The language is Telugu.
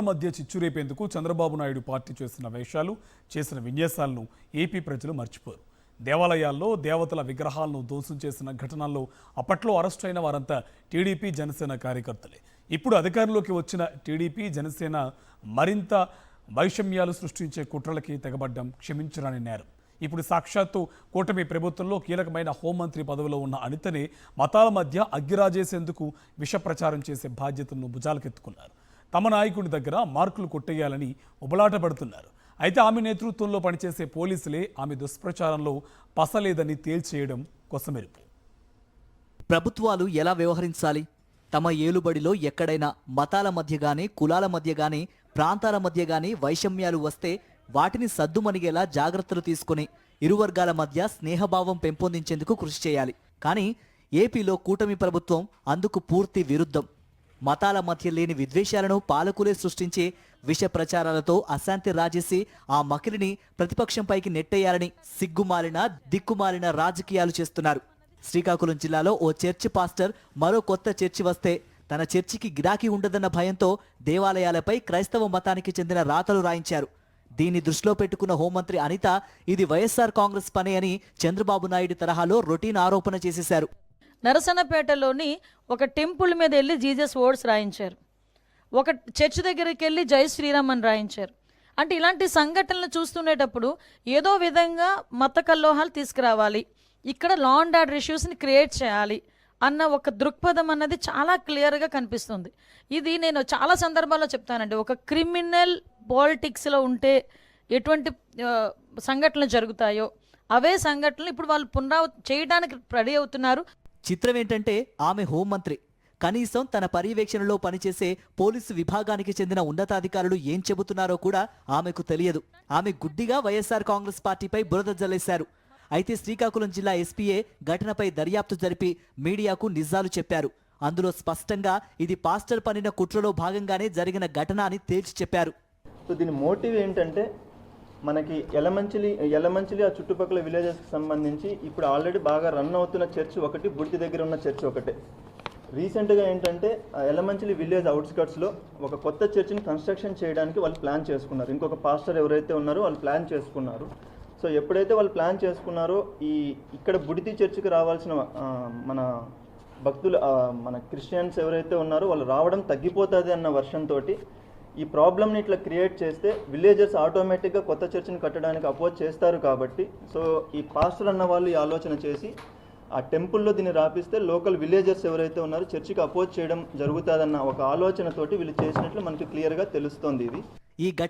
మధ్య చిచ్చురేపేందుకు చంద్రబాబు నాయుడు పార్టీ చేసిన వేషాలు చేసిన విన్యాసాలను ఏపీ ప్రజలు మర్చిపోరు. దేవాలయాల్లో దేవతల విగ్రహాలను దోసం చేసిన ఘటనల్లో అప్పట్లో అరెస్ట్ అయిన వారంతా టీడీపీ జనసేన కార్యకర్తలే. ఇప్పుడు అధికారంలోకి వచ్చిన టీడీపీ జనసేన మరింత వైషమ్యాలు సృష్టించే కుట్రలకి తెగబడ్డం క్షమించరాని నేరం. ఇప్పుడు సాక్షాత్తు కూటమి ప్రభుత్వంలో కీలకమైన హోంమంత్రి పదవిలో ఉన్న అనితనే మతాల మధ్య అగ్గిరాజేసేందుకు విష ప్రచారం చేసే బాధ్యతను భుజాలకెత్తుకున్నారు. తమ నాయకుడి దగ్గర మార్కులు కొట్టేయాలని ఉబలాట పడుతున్నారు అయితే ఆమె నేతృత్వంలో పనిచేసే పోలీసులే ఆమె దుష్ప్రచారంలో పసలేదని తేల్చేయడం కొసమెరుపు. ప్రభుత్వాలు ఎలా వ్యవహరించాలి? తమ ఏలుబడిలో ఎక్కడైనా మతాల మధ్య కానీ కులాల మధ్య కానీ ప్రాంతాల మధ్య కానీ వైషమ్యాలు వస్తే వాటిని సద్దుమణిగేలా జాగ్రత్తలు తీసుకుని ఇరు వర్గాల మధ్య స్నేహభావం పెంపొందించేందుకు కృషి చేయాలి. కానీ ఏపీలో కూటమి ప్రభుత్వం అందుకు పూర్తి విరుద్ధం. మతాల మధ్య లేని విద్వేషాలను పాలకులే సృష్టించే విష ప్రచారాలతో అశాంతి రాజేసి ఆ మకిలిని ప్రతిపక్షంపైకి నెట్టేయాలని సిగ్గుమాలిన దిక్కుమాలిన రాజకీయాలు చేస్తున్నారు. శ్రీకాకుళం జిల్లాలో ఓ చర్చి పాస్టర్ మరో కొత్త చర్చి వస్తే తన చర్చికి గిరాకీ ఉండదన్న భయంతో దేవాలయాలపై క్రైస్తవ మతానికి చెందిన రాతలు రాయించారు. దీన్ని దృష్టిలో పెట్టుకున్న హోంమంత్రి అనిత ఇది వైఎస్ఆర్ కాంగ్రెస్ పనే అని చంద్రబాబు నాయుడు తరహాలో రొటీన్ ఆరోపణ చేసేశారు. నరసనపేటలోని ఒక టెంపుల్ మీద వెళ్ళి జీజస్ వర్డ్స్ రాయించారు. ఒక చర్చ్ దగ్గరికి వెళ్ళి జై శ్రీరామ్ అని రాయించారు. అంటే ఇలాంటి సంఘటనలు చూస్తుండేటప్పుడు ఏదో విధంగా మత కల్లోహాలు తీసుకురావాలి. ఇక్కడ లా అండ్ ఆర్డర్ ఇష్యూస్ని క్రియేట్ చేయాలి అన్న ఒక దృక్పథం అన్నది చాలా క్లియర్గా కనిపిస్తుంది. ఇది నేను చాలా సందర్భాల్లో చెప్తానండి. ఒక క్రిమినల్ పాలిటిక్స్లో ఉంటే ఎటువంటి సంఘటనలు జరుగుతాయో అవే సంఘటనలు ఇప్పుడు వాళ్ళు పునరావ చేయడానికి రెడీ అవుతున్నారు. చిత్రం ఏంటంటే ఆమె హోంమంత్రి. కనీసం తన పర్యవేక్షణలో పనిచేసే పోలీసు విభాగానికి చెందిన ఉన్నతాధికారులు ఏం చెబుతున్నారో కూడా ఆమెకు తెలియదు. ఆమె గుడ్డిగా వైఎస్ఆర్ కాంగ్రెస్ పార్టీపై బురద జల్లేశారు. అయితే శ్రీకాకుళం జిల్లా ఎస్పీఏ ఘటనపై దర్యాప్తు జరిపి మీడియాకు నిజాలు చెప్పారు. అందులో స్పష్టంగా ఇది పాస్టర్ పనిన కుట్రలో భాగంగానే జరిగిన ఘటన అని తేల్చి చెప్పారు. సో దీని మోటివ్ ఏంటంటే మనకి ఎలమంచిలి ఎలమంచిలి ఆ చుట్టుపక్కల విలేజెస్కి సంబంధించి ఇప్పుడు ఆల్రెడీ బాగా రన్ అవుతున్న చర్చ్ ఒకటి బుడితి దగ్గర ఉన్న చర్చ్ ఒకటే. రీసెంట్గా ఏంటంటే ఆ ఎలమంచిలి విలేజ్ అవుట్స్కట్స్లో ఒక కొత్త చర్చిని కన్స్ట్రక్షన్ చేయడానికి వాళ్ళు ప్లాన్ చేసుకున్నారు. ఇంకొక పాస్టర్ ఎవరైతే ఉన్నారో వాళ్ళు ప్లాన్ చేసుకున్నారు. సో ఎప్పుడైతే వాళ్ళు ప్లాన్ చేసుకున్నారో ఈ ఇక్కడ బుడితి చర్చికి రావాల్సిన మన భక్తులు మన క్రిస్టియన్స్ ఎవరైతే ఉన్నారో వాళ్ళు రావడం తగ్గిపోతుంది అన్న వర్షంతో ఈ ప్రాబ్లమ్ని ఇట్లా క్రియేట్ చేస్తే విలేజర్స్ ఆటోమేటిక్గా కొత్త చర్చిని కట్టడానికి అపోజ్ చేస్తారు కాబట్టి సో ఈ పాస్టర్ అన్న వాళ్ళు ఈ ఆలోచన చేసి ఆ టెంపుల్లో దీన్ని రాపిస్తే లోకల్ విలేజర్స్ ఎవరైతే ఉన్నారో చర్చికి అపోజ్ చేయడం జరుగుతుందన్న ఒక ఆలోచనతోటి వీళ్ళు చేసినట్లు మనకి క్లియర్గా తెలుస్తోంది ఇది. ఈ